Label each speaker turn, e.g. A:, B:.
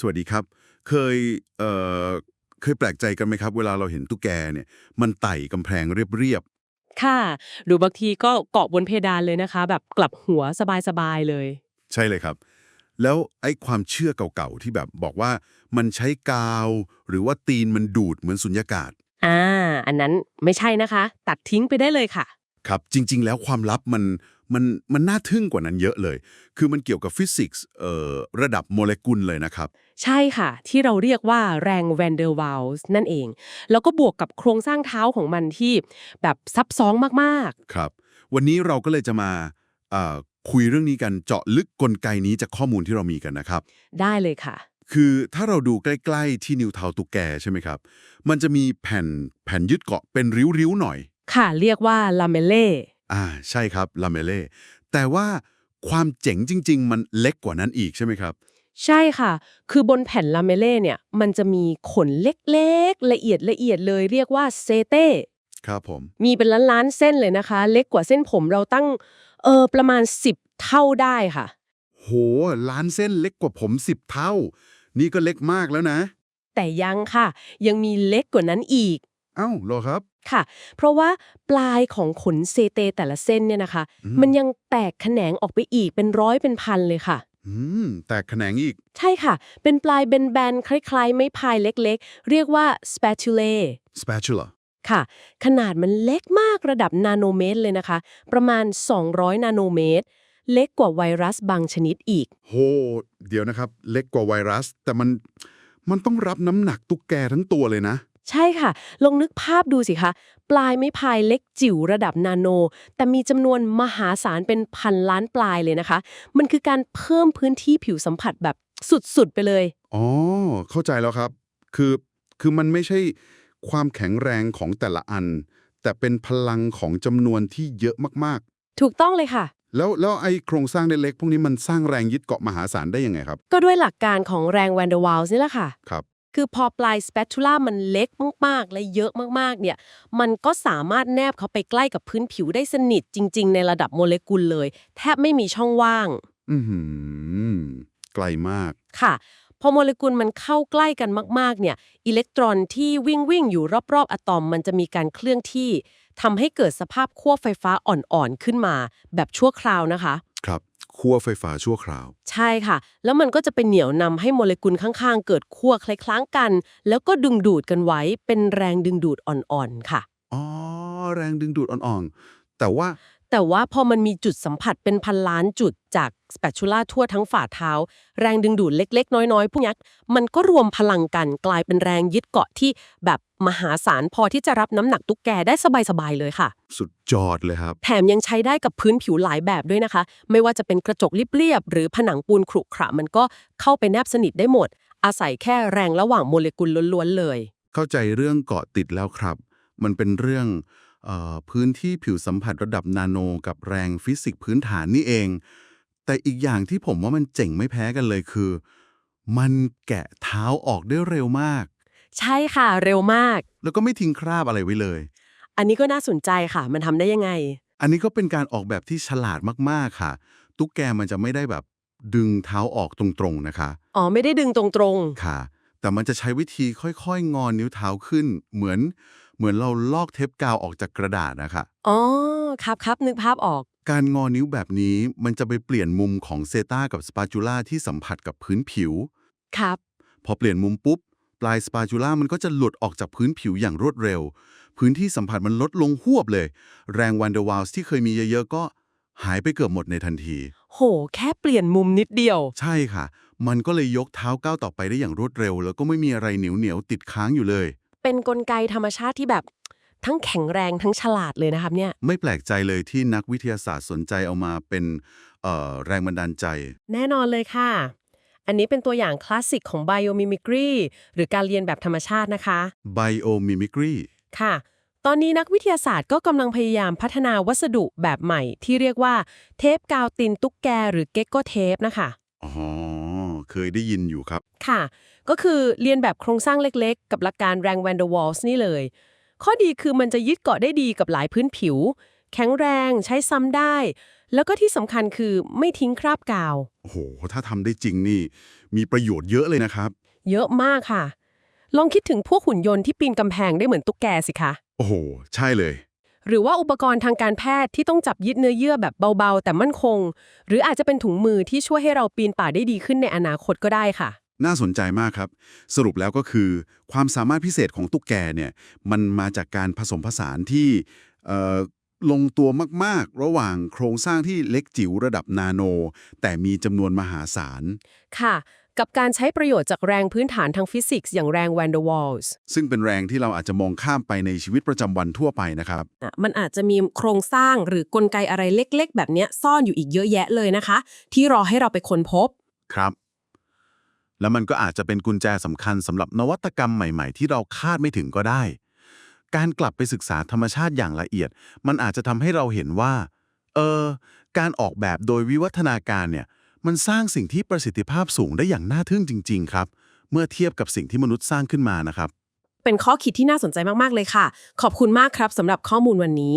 A: สวัสดีครับ เคยเอ่อเคยแปลกใจกันไหมครับ เวลาเราเห็นตุ๊กแกเนี่ย มันไต่กำแพงเรียบ
B: ค่ะ หรือบางทีก็เกาะบนเพดานเลยนะคะ แบบกลับหัวสบายๆเลย
A: ๆ ใช่เลยครับ แล้วไอ้ความเชื่อเก่าๆ ที่แบบบอกว่ามันใช้กาว หรือว่าตีนมันดูดเหมือนสุญญากาศ
B: อ่า อันนั้นไม่ใช่นะคะ ตัดทิ้งไปได้เลยค่ะ
A: ครับจริง ๆ แล้วความลับมันมันมันน่าทึ่งกว่านั้นเยอะเลย คือมันเกี่ยวกับฟิสิกส์เอ่อระดับโมเลกุลเลยนะครับ
B: ใช่ค่ะ ที่เราเรียกว่าแรงแวนเดอร์วาลส์นั่นเอง แล้วก็บวกกับโครงสร้างเท้าของมันที่แบบซับซ้อนมาก
A: ครับ วันนี้เราก็เลยจะมาเอ่อคุยเรื่องนี้กันเจาะลึกกลไกนี้จากข้อมูลที่เรามีกันนะครับ
B: ๆได้เลยค่ะ
A: คือถ้าเราดูใกล้ ๆ ที่นิ้วเท้าตุ๊กแกใช่ไหมครับ มันจะมีแผ่นแผ่นยึดเกาะเป็นริ้วๆหน่อย
B: ค่ะเรียกว่าลาเมเล่
A: อ่าใช่ครับลาเมเล่แต่ว่าความเจ๋งจริง ๆ มันเล็กกว่านั้นอีกใช่ไหมครับ
B: ใช่ค่ะ คือบนแผ่นลาเมเล่เนี่ย มันจะมีขนเล็กๆ ละเอียดละเอียดเลยเรียกว่าเซเต้
A: ครับผม
B: มีเป็นล้านๆเส้นเลยนะคะ เล็กกว่าเส้นผมเราตั้งเออประมาณ 10 เท่าได้ค่ะ
A: โห ล้านเส้นเล็กกว่าผมสิบเท่า นี่ก็เล็กมากแล้วนะ
B: แต่ยังค่ะ ยังมีเล็กกว่านั้นอีก
A: เอ้าเหรอครับ
B: ค่ะ เพราะว่าปลายของขนเซเตแต่ละเส้นเนี่ยนะคะ
A: อืม
B: มันยังแตกแขนงออกไปอีกเป็นร้อยเป็นพันเลยค่ะ
A: อืม แตกแขนงอีก
B: ใช่ค่ะ เป็นปลายแบนๆคล้ายๆ ไม้พายเล็กๆ เรียกว่า spatula
A: spatula
B: ค่ะ ขนาดมันเล็กมากระดับนาโนเมตรเลยนะคะ ประมาณ 200 นาโนเมตร เล็กกว่าไวรัสบางชนิดอีก
A: โห เดี๋ยวนะครับ เล็กกว่าไวรัส แต่มัน มันต้องรับน้ำหนักตุ๊กแกทั้งตัวเลยนะ
B: ใช่ค่ะ ลองนึกภาพดูสิคะ ปลายไม้พายเล็กจิ๋วระดับนาโน แต่มีจำนวนมหาศาลเป็นพันล้านปลายเลยนะคะ มันคือการเพิ่มพื้นที่ผิวสัมผัสแบบสุดๆไปเลย
A: อ๋อ เข้าใจแล้วครับ คือ คือมันไม่ใช่ความแข็งแรงของแต่ละอัน แต่เป็นพลังของจำนวนที่เยอะมาก
B: ถูกต้องเลยค่ะ
A: ๆแล้วแล้วไอ้โครงสร้างเล็กๆพวกนี้มันสร้างแรงยึดเกาะมหาศาลได้ยังไงครับ
B: ก็ด้วยหลักการของแรงแวนเดอร์วาลส์นี่แหละค่ะ
A: ครับ
B: คือพอปลายสเป t ูล่ามันเล็กมากๆ และเยอะมากๆ เนี่ย มันก็สามารถแนบเข้าไปใกล้กับพื้นผิวได้สนิทจริง ๆ ในระดับโมเลกุลเลย แทบไม่มีช่องว่าง
A: อือหือไกลมาก
B: ค่ะ พอโมเลกุลมันเข้าใกล้กันมาก ๆ เนี่ย อิเล็กตรอนที่วิ่งวิ่งอยู่รอบ ๆ อะตอม มันจะมีการเคลื่อนที่ทำให้เกิดสภาพขั้วไฟฟ้าอ่อน ๆ ขึ้นมา แบบชั่วคราวนะคะ
A: ครับขั้วไฟฟ้าชั่วคราว
B: ใช่ค่ะ แล้วมันก็จะเป็นเหนี่ยวนำให้โมเลกุลข้างๆ เกิดขั้วคล้ายๆกัน แล้วก็ดึงดูดกันไว้เป็นแรงดึงดูดอ่อนๆค่ะ
A: อ๋อ แรงดึงดูดอ่อนๆ แต่ว่า
B: แต่ว่าพอมันมีจุดสัมผัสเป็นพันล้านจุดจากสเป t ูล่าทั่วทั้งฝ่าเท้า แรงดึงดูดเล็ก ๆ น้อย ๆ พวกนี้มันก็รวมพลังกันกลายเป็นแรงยึดเกาะที่แบบมหาศาลพอที่จะรับน้ำหนักตุ๊กแกได้สบาย ๆ เลยค่ะ
A: สุดยอดเลยครับ
B: แถมยังใช้ได้กับพื้นผิวหลายแบบด้วยนะคะ ไม่ว่าจะเป็นกระจกเรียบๆหรือผนังปูนขรุขระมันก็เข้าไปแนบสนิทได้หมด อาศัยแค่แรงระหว่างโมเลกุลล้วนๆเลย
A: เข้าใจเรื่องเกาะติดแล้วครับ มันเป็นเรื่องเออ พื้นที่ผิวสัมผัสระดับนาโน กับแรงฟิสิกส์พื้นฐานนี่เอง แต่อีกอย่างที่ผมว่ามันเจ๋งไม่แพ้กันเลยคือ มันแกะเท้าออกได้เร็วมาก
B: ใช่ค่ะเร็วมาก
A: แล้วก็ไม่ทิ้งคราบอะไรไว้เลย
B: อันนี้ก็น่าสนใจค่ะ มันทำได้ยังไง
A: อันนี้ก็เป็นการออกแบบที่ฉลาดมากๆค่ะ ตุ๊กแกมันจะไม่ได้แบบดึงเท้าออกตรงๆนะคะ
B: อ๋อ ไม่ได้ดึงตรงๆ
A: ค่ะ แต่มันจะใช้วิธีค่อยๆ งอนนิ้วเท้าขึ้น เหมือน เหมือนเราลอกเทปกาวออกจากกระดาษนะคะ
B: อ๋อ ครับครับนึกภาพออก
A: การงอนิ้วแบบนี้มันจะไปเปลี่ยนมุมของเซตากับสปาจูล่าที่สัมผัสกับพื้นผิว
B: ครับ
A: พอเปลี่ยนมุมปุ๊บ ปลายสปาจูล่ามันก็จะหลุดออกจากพื้นผิวอย่างรวดเร็ว พื้นที่สัมผัสมันลดลงหวบเลย แรงวันเดอร์วาลส์ที่เคยมีเยอะๆก็หายไปเกือบหมดในทันที
B: โห แค่เปลี่ยนมุมนิดเดียว
A: ใช่ค่ะ มันก็เลยยกเท้าก้าวต่อไปได้อย่างรวดเร็ว แล้วก็ไม่มีอะไรเหนียวเหนียวๆติดค้างอยู่เลย
B: เป็นกลไกธรรมชาติที่แบบทั้งแข็งแรงทั้งฉลาดเลยนะครับเนี่ย
A: ไม่แปลกใจเลยที่นักวิทยาศาสตร์สนใจเอามาเป็นเอ่อแรงบันดาลใจ
B: แน่นอนเลยค่ะ อันนี้เป็นตัวอย่างคลาสสิกของ biomimicry หรือการเรียนแบบธรรมชาตินะคะ
A: biomimicry
B: ค่ะ ตอนนี้นักวิทยาศาสตร์ก็กำลังพยายามพัฒนาวัสดุแบบใหม่ ที่เรียกว่าเทปกาวตินตุ๊กแกหรือเก็กโกเทปนะคะ
A: อ๋อ เคยได้ยินอยู่ครับ
B: ค่ะ ก็คือเรียนแบบโครงสร้างเล็กๆ กับหลักการแรงแวนเดอร์วอลส์นี่เลย ข้อดีคือมันจะยึดเกาะได้ดีกับหลายพื้นผิว แข็งแรงใช้ซ้ำได้ แล้วก็ที่สำคัญคือไม่ทิ้งคราบกาว
A: โอ้โห ถ้าทำได้จริงนี่ มีประโยชน์เยอะเลยนะครับ
B: เยอะมากค่ะ ลองคิดถึงพวกหุ่นยนต์ที่ปีนกำแพงได้เหมือนตุ๊กแกสิคะ
A: โอ้โห ใช่เลย
B: หรือว่าอุปกรณ์ทางการแพทย์ที่ต้องจับยึดเนื้อเยื่อแบบเบาๆ แต่มั่นคง หรืออาจจะเป็นถุงมือที่ช่วยให้เราปีนป่าได้ดีขึ้นในอนาคตก็ได้ค่ะ
A: น่าสนใจมากครับ สรุปแล้วก็คือ ความสามารถพิเศษของตุ๊กแกเนี่ยมันมาจากการผสมผสานที่เอ่อลงตัวมาก ๆ ระหว่างโครงสร้างที่เล็กจิ๋วระดับนาโน แต่มีจำนวนมหาศาล
B: ค่ะ กับการใช้ประโยชน์จากแรงพื้นฐานทางฟิสิกส์อย่างแรงแวนเดอร์วอลส์
A: ซึ่งเป็นแรงที่เราอาจจะมองข้ามไปในชีวิตประจำวันทั่วไปนะครับ
B: มันอาจจะมีโครงสร้างหรือกลไกอะไรเล็กๆ แบบเนี้ยซ่อนอยู่อีกเยอะแยะเลยนะคะ ที่รอให้เราไปค้นพบ
A: ครับ แล้วมันก็อาจจะเป็นกุญแจสำคัญสำหรับนวัตกรรมใหม่ ๆ ที่เราคาดไม่ถึงก็ได้ การกลับไปศึกษาธรรมชาติอย่างละเอียด มันอาจจะทำให้เราเห็นว่า เออ การออกแบบโดยวิวัฒนาการเนี่ย มันสร้างสิ่งที่ประสิทธิภาพสูงได้อย่างน่าทึ่งจริง ๆ ครับ เมื่อเทียบกับสิ่งที่มนุษย์สร้างขึ้นมานะครับ
B: เป็นข้อคิดที่น่าสนใจมาก ๆ เลยค่ะ ขอบคุณมากครับสำหรับข้อมูลวันนี้